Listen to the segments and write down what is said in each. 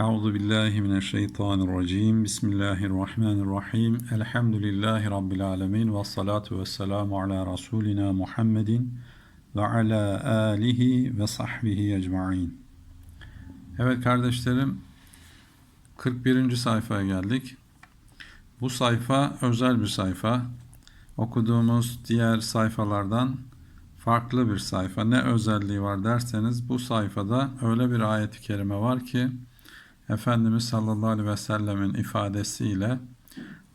Euzu billahi mineşşeytanirracim. Bismillahirrahmanirrahim. Elhamdülillahi rabbil alamin ve salatu vesselamu ala rasulina Muhammedin ve ala alihi ve sahbihi ecmaîn. Evet kardeşlerim 41. sayfaya geldik. Bu sayfa özel bir sayfa. Okuduğumuz diğer sayfalardan farklı bir sayfa. Ne özelliği var derseniz bu sayfada öyle bir ayet-i kerime var ki Efendimiz sallallahu aleyhi ve sellemin ifadesiyle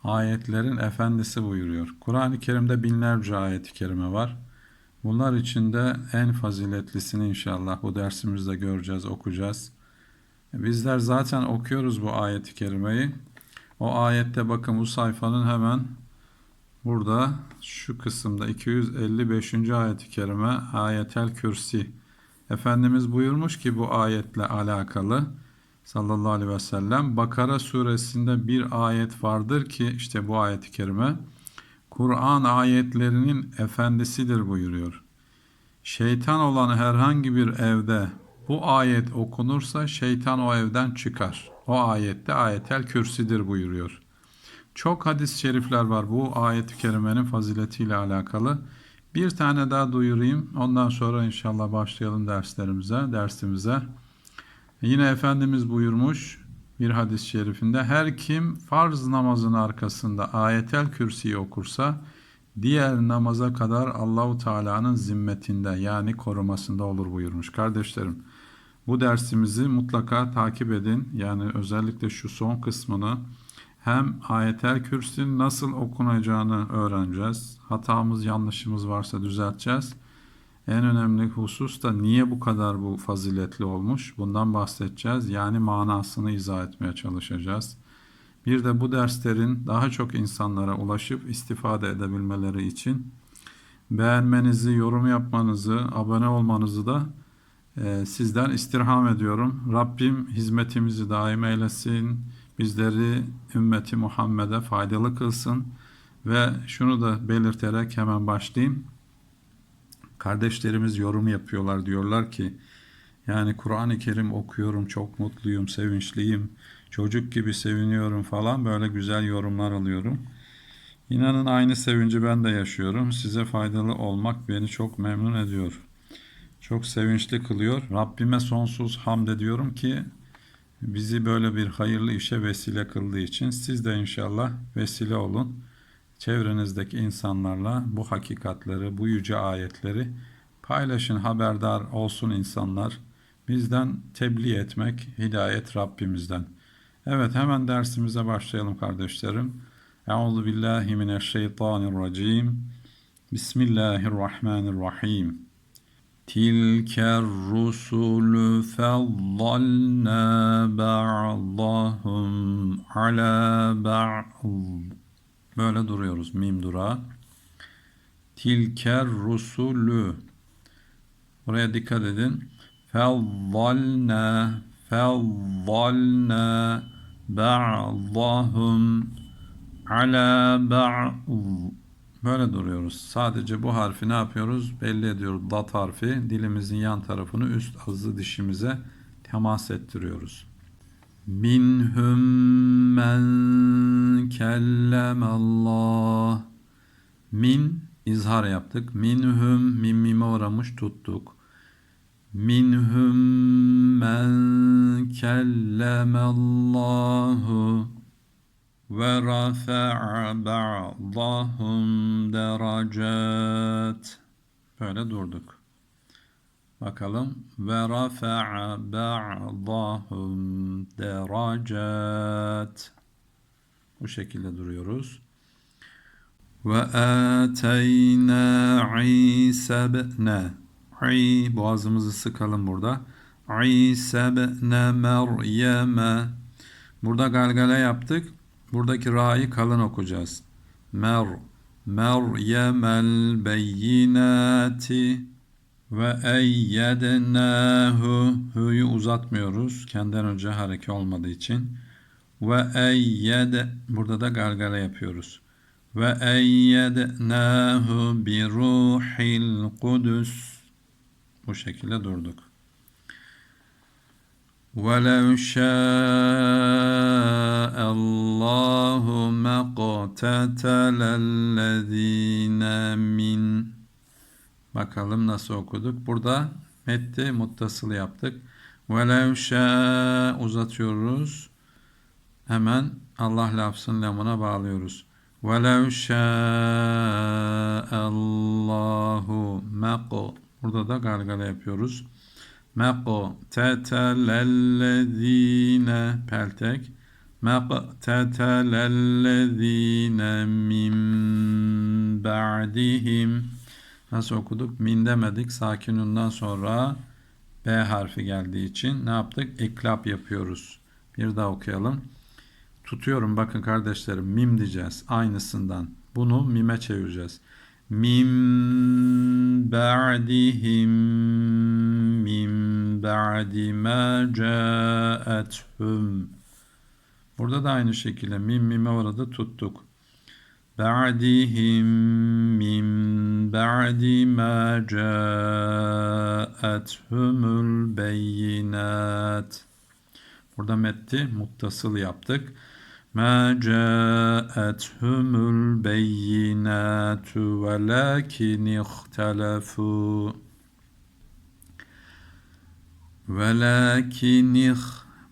ayetlerin efendisi buyuruyor. Kur'an-ı Kerim'de binlerce ayet-i kerime var. Bunlar içinde en faziletlisini inşallah bu dersimizde göreceğiz, okuyacağız. Bizler zaten okuyoruz bu ayet-i kerimeyi. O ayette bakın bu sayfanın hemen burada şu kısımda 255. ayet-i kerime ayetel kürsi. Efendimiz buyurmuş ki bu ayetle alakalı sallallahu aleyhi ve sellem Bakara suresinde bir ayet vardır ki işte bu ayet-i kerime Kur'an ayetlerinin efendisidir buyuruyor. Şeytan olan herhangi bir evde bu ayet okunursa şeytan o evden çıkar. O ayette ayetel kürsidir buyuruyor. Çok hadis-i şerifler var bu ayet-i kerimenin faziletiyle alakalı. Bir tane daha duyurayım. Ondan sonra inşallah başlayalım derslerimize, dersimize. Yine Efendimiz buyurmuş bir hadis-i şerifinde her kim farz namazın arkasında ayetel kürsiyi okursa diğer namaza kadar Allahu Teala'nın zimmetinde yani korumasında olur buyurmuş. Kardeşlerim bu dersimizi mutlaka takip edin. Yani özellikle şu son kısmını hem ayetel kürsünün nasıl okunacağını öğreneceğiz. Hatamız, yanlışımız varsa düzelteceğiz. En önemli husus da niye bu kadar bu faziletli olmuş? Bundan bahsedeceğiz. Yani manasını izah etmeye çalışacağız. Bir de bu derslerin daha çok insanlara ulaşıp istifade edebilmeleri için beğenmenizi, yorum yapmanızı, abone olmanızı da e, sizden istirham ediyorum. Rabbim hizmetimizi daim eylesin. Bizleri ümmeti Muhammed'e faydalı kılsın. Ve şunu da belirterek hemen başlayayım. Kardeşlerimiz yorum yapıyorlar. Diyorlar ki yani Kur'an-ı Kerim okuyorum, çok mutluyum, sevinçliyim, çocuk gibi seviniyorum falan böyle güzel yorumlar alıyorum. İnanın aynı sevinci ben de yaşıyorum. Size faydalı olmak beni çok memnun ediyor. Çok sevinçli kılıyor. Rabbime sonsuz hamd ediyorum ki bizi böyle bir hayırlı işe vesile kıldığı için siz de inşallah vesile olun çevrenizdeki insanlarla bu hakikatleri, bu yüce ayetleri paylaşın, haberdar olsun insanlar. Bizden tebliğ etmek hidayet Rabbimizden. Evet hemen dersimize başlayalım kardeşlerim. Euzu billahi mineşşeytanirracim. Bismillahirrahmanirrahim. Tilker rusulü fezzalna ba'dahum ala ba'd. Böyle duruyoruz mim durağı. Tilker rusulü. Buraya dikkat edin. Fezzalna fezzalna ba'dahum ala ba'd. Böyle duruyoruz. Sadece bu harfi ne yapıyoruz? Belli ediyoruz. Dat harfi dilimizin yan tarafını üst azı dişimize temas ettiriyoruz. Minhum men kellemallah. Min izhar yaptık. Minhum mim mime uğramış tuttuk. Minhum men kellemallahu ve rafa'a ba'dahum deracat. Böyle durduk. Bakalım. Ve rafa'a ba'dahum deracat. Bu şekilde duruyoruz. Ve ateyna İsa ibne. İ boğazımızı sıkalım burada. İsa ibne Meryem'e. Burada galgale yaptık. Buradaki ra'yı kalın okuyacağız. Mer Meryemel beyinati ve eyyednâhu Hü'yü uzatmıyoruz. Kendinden önce hareke olmadığı için. Ve eyyed burada da gargara yapıyoruz. Ve eyyednâhu bi ruhil kudüs bu şekilde durduk. وَلَوْ شَاءَ اللّٰهُ مَقْتَتَلَ الَّذ۪ينَ مِنْ Bakalım nasıl okuduk. Burada metti muttasıl yaptık. Velev uzatıyoruz. Hemen Allah lafzının lamına bağlıyoruz. Velev Allahu meqo. Burada da gargara yapıyoruz. Meqo tetelellezine peltek. Meqtetelellezine min ba'dihim. Nasıl okuduk? Min demedik. Sakinundan sonra B harfi geldiği için ne yaptık? Eklap yapıyoruz. Bir daha okuyalım. Tutuyorum bakın kardeşlerim. Mim diyeceğiz. Aynısından. Bunu mime çevireceğiz. Mim ba'dihim mim ba'di ma. Burada da aynı şekilde mim mime orada tuttuk. Ba'dihim min ba'di ma ca'ethumul beyinat. Burada metti muttasıl yaptık. Ma ca'ethumul beyinatu velakin ihtelefu. Velakin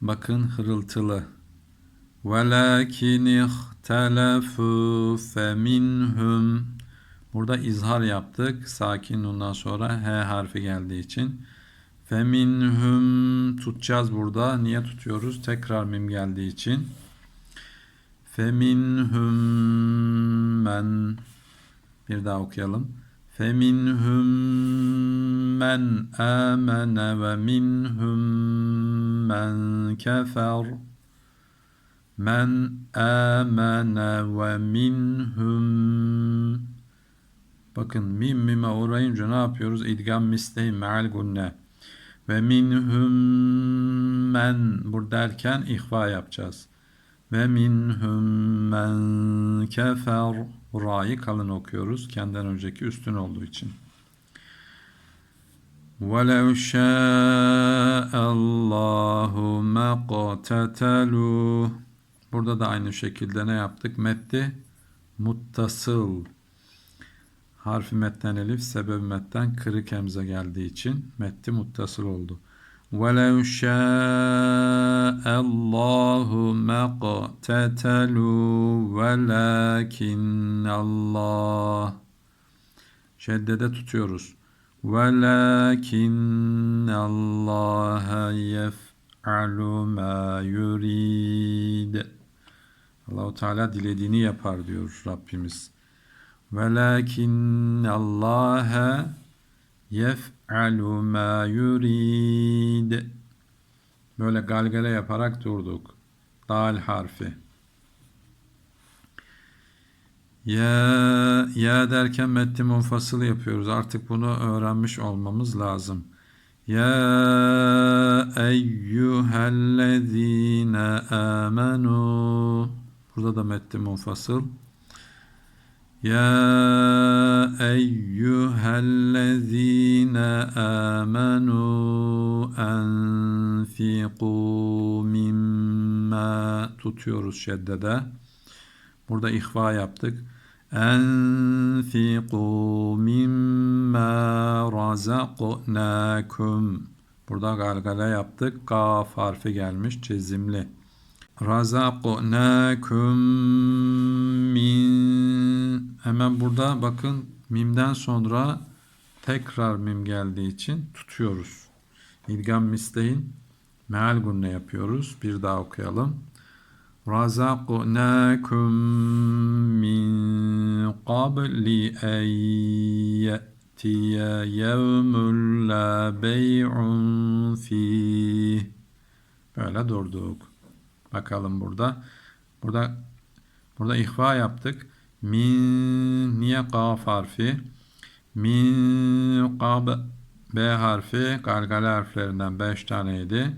bakın hırıltılı. Velakin ihtelefu feminhum Burada izhar yaptık. Sakin ondan sonra H harfi geldiği için. Feminhum tutacağız burada. Niye tutuyoruz? Tekrar mim geldiği için. Feminhum men bir daha okuyalım. Feminhum men amene ve minhum men kefer. Men amene ve minhum Bakın mim mime uğrayınca ne yapıyoruz? İdgam misleyin meal gunne. Ve minhum men burada derken ihva yapacağız. Ve minhum men kefer Ra'yı kalın okuyoruz. Kendinden önceki üstün olduğu için. وَلَوْ شَاءَ اللّٰهُ مَقْتَتَلُوا Burada da aynı şekilde ne yaptık? Metti muttasıl. Harfi metten elif, sebep metten kırık hemze geldiği için metti muttasıl oldu. وَلَوْ شَاءَ اللّٰهُ مَقْتَتَلُوا وَلَكِنَّ اللّٰهِ Şeddede tutuyoruz. وَلَكِنَّ اللّٰهَ يَفْعَلُ مَا يُرِيدُ Allahu Teala dilediğini yapar diyor Rabbimiz. Velakin Allaha yef'alu ma yurid. Böyle galgale yaparak durduk. Dal harfi. Ya ya derken metni munfasıl yapıyoruz. Artık bunu öğrenmiş olmamız lazım. Ya eyyühellezine amenu Burada da metni munfasıl. Ya eyyühellezine amenu enfiku mimma tutuyoruz şeddede. Burada ihva yaptık. Enfiku mimma razaknakum. Burada galgala yaptık. Kaf harfi gelmiş çizimli. Razaqnakum min Hemen burada bakın mimden sonra tekrar mim geldiği için tutuyoruz. İlgam misleyin meal gunne yapıyoruz. Bir daha okuyalım. Razaqnakum min qabli en ye'tiye yevmul la bey'un fih. Böyle durduk. Bakalım burada. Burada burada ihva yaptık. Min niye kaf harfi? Min kab B harfi galgale harflerinden 5 taneydi.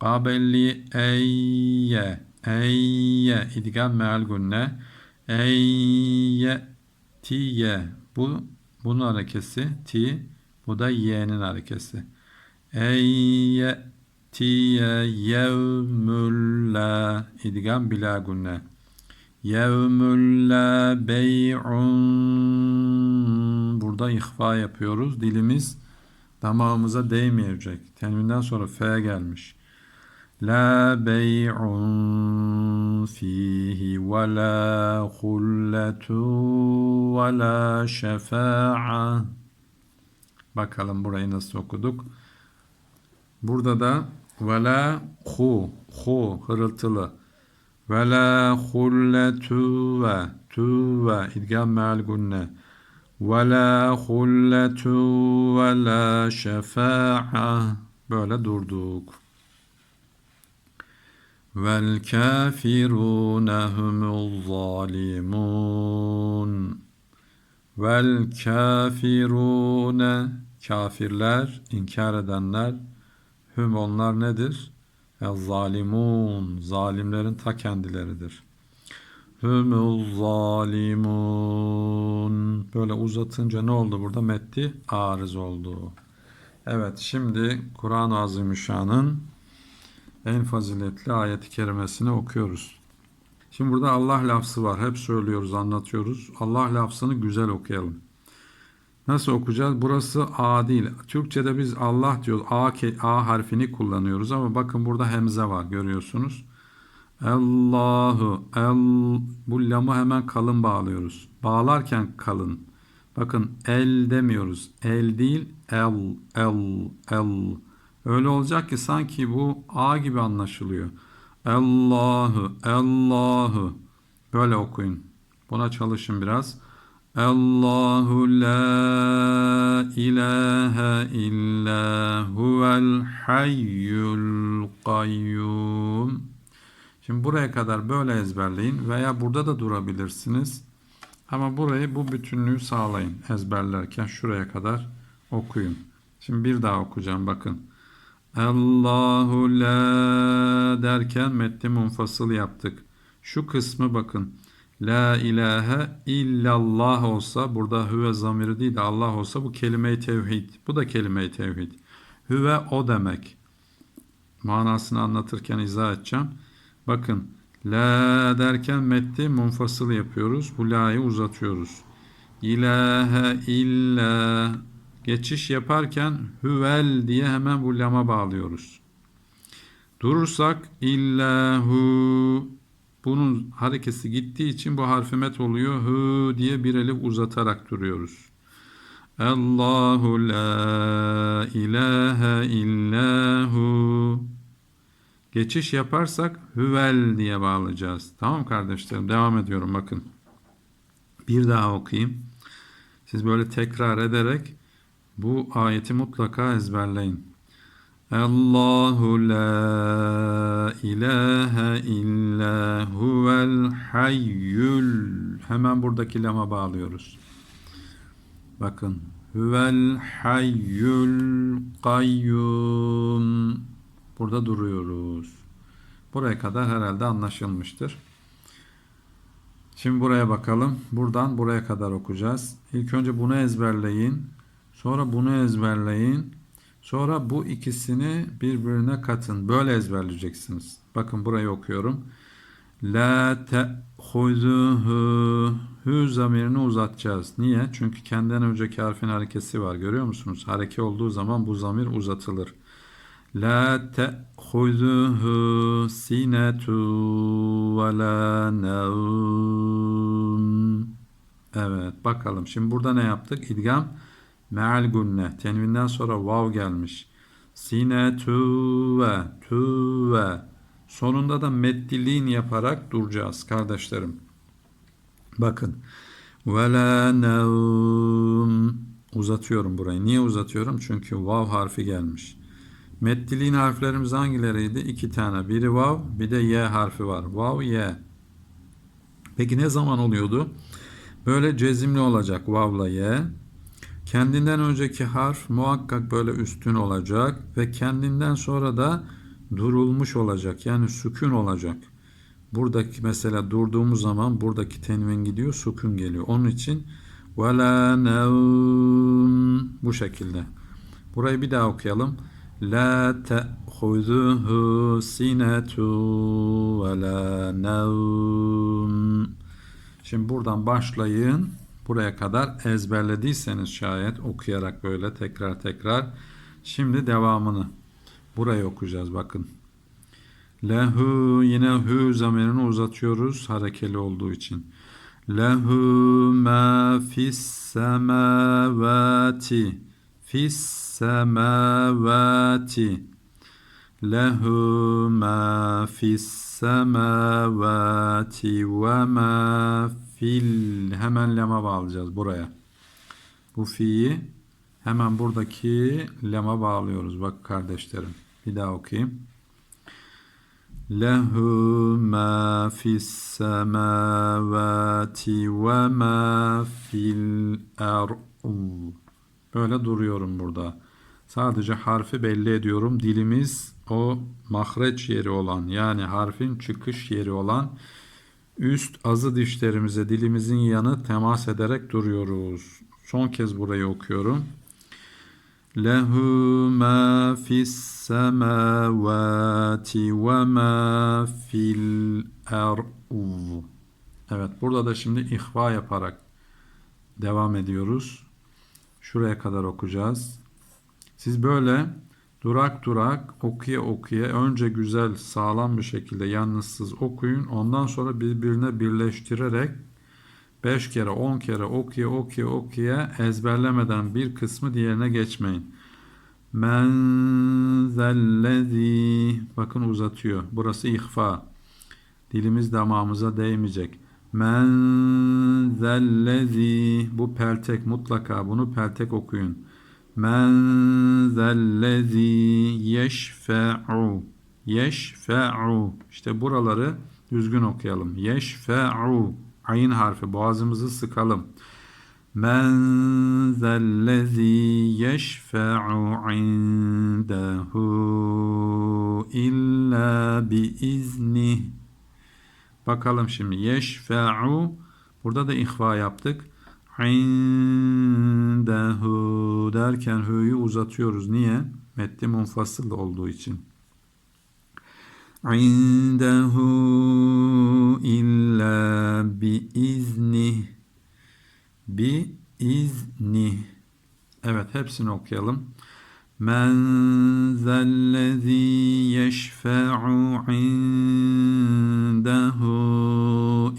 Kabelli eyye eyye idgam meal gunne eyye tiye bu bunun harekesi ti bu da y'nin harekesi. Eyye ya'tiye yevmül idgam bila gunne. Yevmül bey'un burada ihfa yapıyoruz. Dilimiz damağımıza değmeyecek. Tenvinden sonra F gelmiş. La bey'un fihi ve la hulletu ve la şefa'a. Bakalım burayı nasıl okuduk. Burada da ve la hu, hu hırıltılı. Ve la hulletu ve tu ve idgam me'al gunne. Ve la hulletu ve la şefa'a. Böyle durduk. Vel kafirune humul zalimun. Vel kafirune kafirler, inkar edenler hüm onlar nedir? El zalimun zalimlerin ta kendileridir. Humul zalimun böyle uzatınca ne oldu burada? Metti arız oldu. Evet şimdi Kur'an-ı Azimüşşan'ın en faziletli ayeti kerimesini okuyoruz. Şimdi burada Allah lafzı var. Hep söylüyoruz, anlatıyoruz. Allah lafzını güzel okuyalım. Nasıl okuyacağız? Burası A değil. Türkçe'de biz Allah diyoruz. A, A harfini kullanıyoruz ama bakın burada hemze var görüyorsunuz. Allahu el bu lamı hemen kalın bağlıyoruz. Bağlarken kalın. Bakın el demiyoruz. El değil el el el. Öyle olacak ki sanki bu A gibi anlaşılıyor. Allahu Allahu böyle okuyun. Buna çalışın biraz. Allahu la ilahe illa huvel hayyul kayyum. Şimdi buraya kadar böyle ezberleyin veya burada da durabilirsiniz. Ama burayı bu bütünlüğü sağlayın ezberlerken şuraya kadar okuyun. Şimdi bir daha okuyacağım bakın. Allahu la derken metni munfasıl yaptık. Şu kısmı bakın. La ilahe illallah olsa burada hüve zamiri değil de Allah olsa bu kelime-i tevhid. Bu da kelime-i tevhid. Hüve o demek. Manasını anlatırken izah edeceğim. Bakın la derken metni munfasıl yapıyoruz. Bu la'yı uzatıyoruz. İlahe illa geçiş yaparken hüvel diye hemen bu lama bağlıyoruz. Durursak illahu bunun harekesi gittiği için bu harfi met oluyor. Hü diye bir elif uzatarak duruyoruz. Allahu la ilahe illahu Geçiş yaparsak hüvel diye bağlayacağız. Tamam kardeşlerim devam ediyorum bakın. Bir daha okuyayım. Siz böyle tekrar ederek bu ayeti mutlaka ezberleyin. Allahu la ilahe illa huvel hayyul. Hemen buradaki lama bağlıyoruz. Bakın. Huvel hayyul kayyum. Burada duruyoruz. Buraya kadar herhalde anlaşılmıştır. Şimdi buraya bakalım. Buradan buraya kadar okuyacağız. İlk önce bunu ezberleyin. Sonra bunu ezberleyin. Sonra bu ikisini birbirine katın. Böyle ezberleyeceksiniz. Bakın burayı okuyorum. La te'huzuhu Hü zamirini uzatacağız. Niye? Çünkü kendinden önceki harfin harekesi var. Görüyor musunuz? Hareke olduğu zaman bu zamir uzatılır. La te'huzuhu sinetu ve la. Evet bakalım. Şimdi burada ne yaptık? İdgam me'al gunne. Tenvinden sonra vav gelmiş. Sinetu ve tu ve. Sonunda da meddiliğin yaparak duracağız kardeşlerim. Bakın. Ve la. Uzatıyorum burayı. Niye uzatıyorum? Çünkü vav harfi gelmiş. Meddiliğin harflerimiz hangileriydi? İki tane. Biri vav, bir de y harfi var. Vav, y. Peki ne zaman oluyordu? Böyle cezimli olacak vavla y. Kendinden önceki harf muhakkak böyle üstün olacak ve kendinden sonra da durulmuş olacak. Yani sükun olacak. Buradaki mesela durduğumuz zaman buradaki tenvin gidiyor, sükun geliyor. Onun için ve la nevm bu şekilde. Burayı bir daha okuyalım. La te'huzuhu sinetu ve la nevm. Şimdi buradan başlayın. Buraya kadar ezberlediyseniz şayet okuyarak böyle tekrar tekrar. Şimdi devamını. Burayı okuyacağız bakın. Lehu yine hu zamirini uzatıyoruz harekeli olduğu için. Lehu ma fis semavati fis semavati Lehu ma fis semavati ve ma fil hemen lema bağlayacağız buraya. Bu fi'yi hemen buradaki lema bağlıyoruz. Bak kardeşlerim. Bir daha okuyayım. Lehu ma fis semavati ve ma fil ard. Böyle duruyorum burada. Sadece harfi belli ediyorum. Dilimiz o mahreç yeri olan yani harfin çıkış yeri olan üst azı dişlerimize dilimizin yanı temas ederek duruyoruz. Son kez burayı okuyorum. Lehu ma fis semavati ve ma fil ard. Evet burada da şimdi ihva yaparak devam ediyoruz. Şuraya kadar okuyacağız. Siz böyle durak durak okuya okuya önce güzel sağlam bir şekilde yalnızsız okuyun. Ondan sonra birbirine birleştirerek 5 kere 10 kere okuya okuya okuya ezberlemeden bir kısmı diğerine geçmeyin. Men zellezi bakın uzatıyor. Burası ihfa. Dilimiz damağımıza değmeyecek. Men zellezi bu peltek mutlaka bunu peltek okuyun. Men zellezi yeşfe'u yeşfe'u işte buraları düzgün okuyalım. Yeşfe'u ayın harfi boğazımızı sıkalım. Men zellezi yeşfe'u indehu illa bi iznih Bakalım şimdi yeşfe'u burada da ihva yaptık. İndehu derken hü'yü uzatıyoruz. Niye? Metni munfasıl olduğu için. İndehu illa bi izni bi izni Evet hepsini okuyalım. Men zellezî yeşfe'u indehu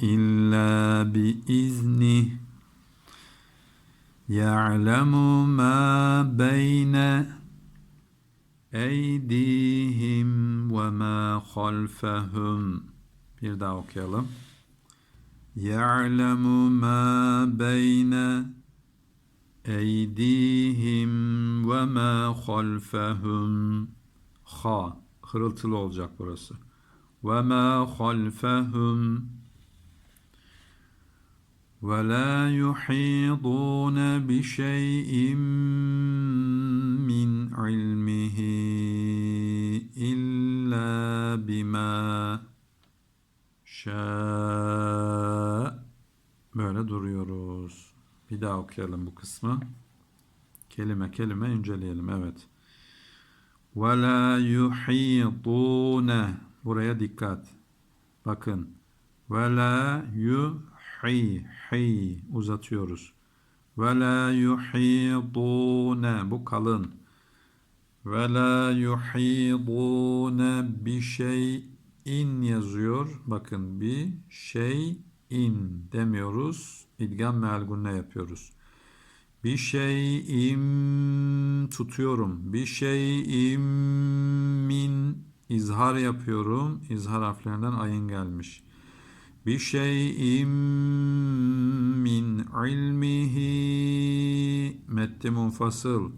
illa bi iznih ma beyne eydihim ve ma halfehum. Bir daha okuyalım. Ma beyne eydihim ve ma halfehum. Ha hırıltılı olacak burası. Ve ma yuhidun bi şey'in min ilmihi illa bima şa böyle duruyoruz. Bir daha okuyalım bu kısmı. Kelime kelime inceleyelim. Evet. Ve la yuhitune. Buraya dikkat. Bakın. Ve la yuhi. Hi. Uzatıyoruz. Ve la yuhitune. Bu kalın. Ve la yuhitune bi şeyin yazıyor. Bakın bir şey in demiyoruz. İdgam meal gunne yapıyoruz. Bir şeyim tutuyorum. Bir şeyim min izhar yapıyorum. İzhar harflerinden ayın gelmiş. Bir şeyim min ilmihi metti munfasıl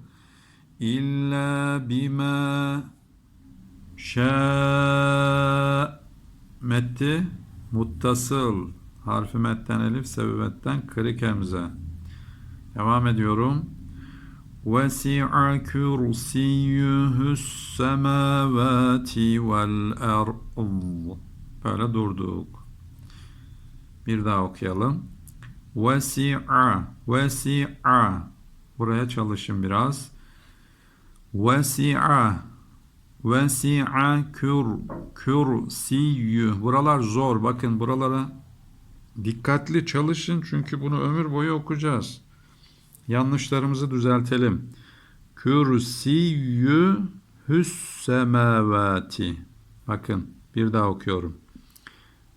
illa bima şa metti muttasıl harfi metten elif sebebetten kırık hemze. Devam ediyorum. وَسِعَ كُرْسِيُّهُ السَّمَاوَاتِ وَالْأَرْضِ Böyle durduk. Bir daha okuyalım. Vesi'a, vesi'a. Buraya çalışın biraz. Vesi'a, vesi'a kür, kürsiyyü. Buralar zor. Bakın buralara dikkatli çalışın çünkü bunu ömür boyu okuyacağız. Yanlışlarımızı düzeltelim. Kürsiyyü hüssemevati. Bakın bir daha okuyorum.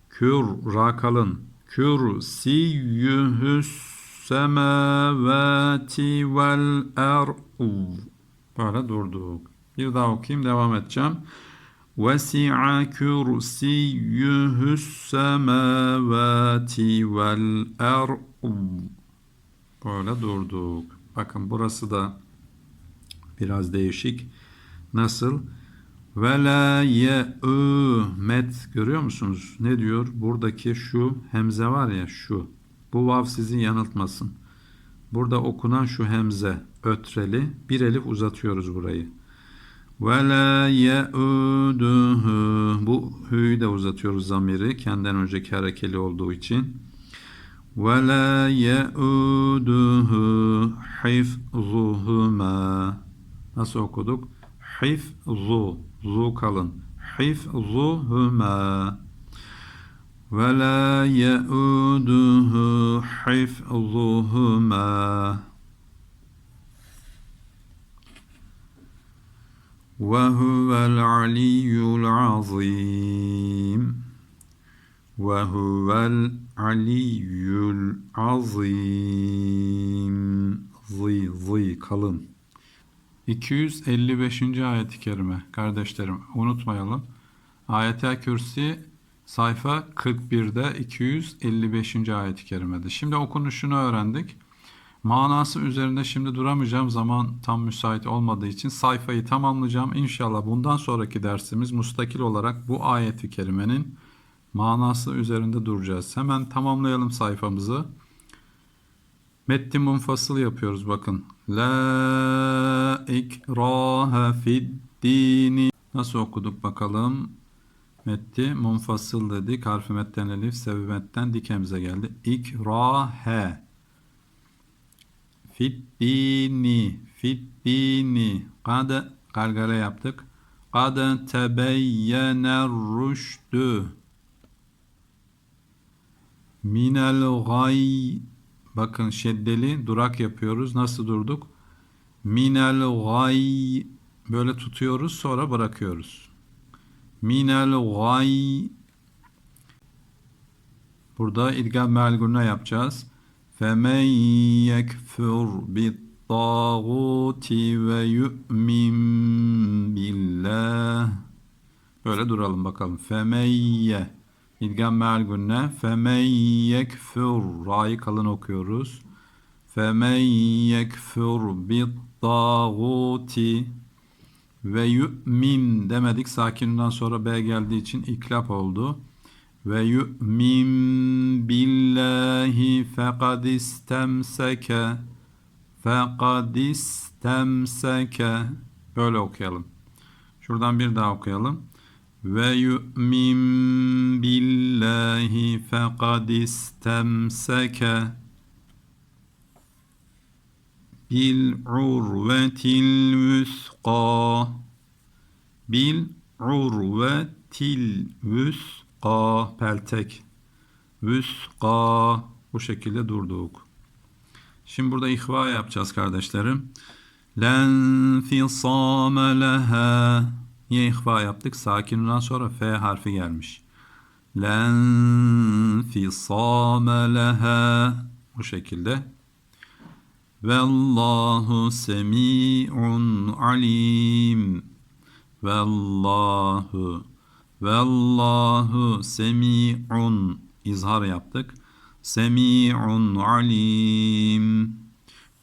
Kür, ra kalın. Kürsiyyü hüssemavati vel er'u. Böyle durduk. Bir daha okuyayım devam edeceğim. وَسِعَ كُرْسِيُّهُ السَّمَاوَاتِ وَالْأَرْضِ Böyle durduk. Bakın burası da biraz değişik. Nasıl? Ve la met görüyor musunuz? Ne diyor? Buradaki şu hemze var ya şu. Bu vav sizi yanıltmasın. Burada okunan şu hemze ötreli bir elif uzatıyoruz burayı. Ve la yeuduhu bu hü'yü de uzatıyoruz zamiri kendinden önceki harekeli olduğu için. Ve la yeuduhu hifzuhuma Nasıl okuduk? Hifzu zu kalın. Hifzuhuma ve la yeuduhu hifzuhuma ve huvel aliyyul azim. Ve huvel aliyyul azim. Zi zi kalın. 255. ayet-i kerime kardeşlerim unutmayalım ayet-i kürsi sayfa 41'de 255. ayet-i kerimede şimdi okunuşunu öğrendik Manası üzerinde şimdi duramayacağım zaman tam müsait olmadığı için sayfayı tamamlayacağım. İnşallah bundan sonraki dersimiz mustakil olarak bu ayeti kerimenin manası üzerinde duracağız. Hemen tamamlayalım sayfamızı. Metti munfasıl yapıyoruz bakın. La ikraha fid dini. Nasıl okuduk bakalım. Metti munfasıl dedik. Harfi metten elif, sebebetten dikemize geldi. İkrahe. Fiddini, fiddini. Kad gargara yaptık. Kad tebeyyene rüştü. Minel gay. Bakın şeddeli durak yapıyoruz. Nasıl durduk? Minel gay. Böyle tutuyoruz sonra bırakıyoruz. Minel gay. Burada idgam meal yapacağız. فَمَنْ يَكْفُرْ بِالطَّاغُوتِ وَيُؤْمِنْ بِاللّٰهِ Böyle duralım bakalım. فَمَيَّ İlgenmel gününe femen yekfur ra'yı kalın okuyoruz. Femen yekfur bit tağuti ve yu'min demedik. Sakininden sonra B geldiği için iklap oldu. Ve yu'min billahi fekad istemseke fekad istemseke böyle okuyalım. Şuradan bir daha okuyalım. Ve yu'min billahi fekad istemseke bil urvetil vüska bil urvetil vüska Qa peltek. Vüsqa. Bu şekilde durduk. Şimdi burada ihva yapacağız kardeşlerim. Len fisame leha. Niye ihva yaptık? Sakininden sonra F harfi gelmiş. Len fisame leha. Bu şekilde. Vallahu semi'un alim. Vallahu Vallahu semi'un izhar yaptık. Semi'un alim.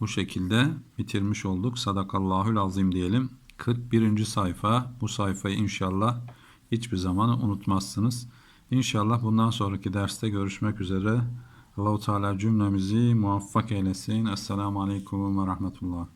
Bu şekilde bitirmiş olduk. Sadakallahül azim diyelim. 41. sayfa. Bu sayfayı inşallah hiçbir zaman unutmazsınız. İnşallah bundan sonraki derste görüşmek üzere. Allahu Teala cümlemizi muvaffak eylesin. Esselamu Aleyküm ve Rahmetullah.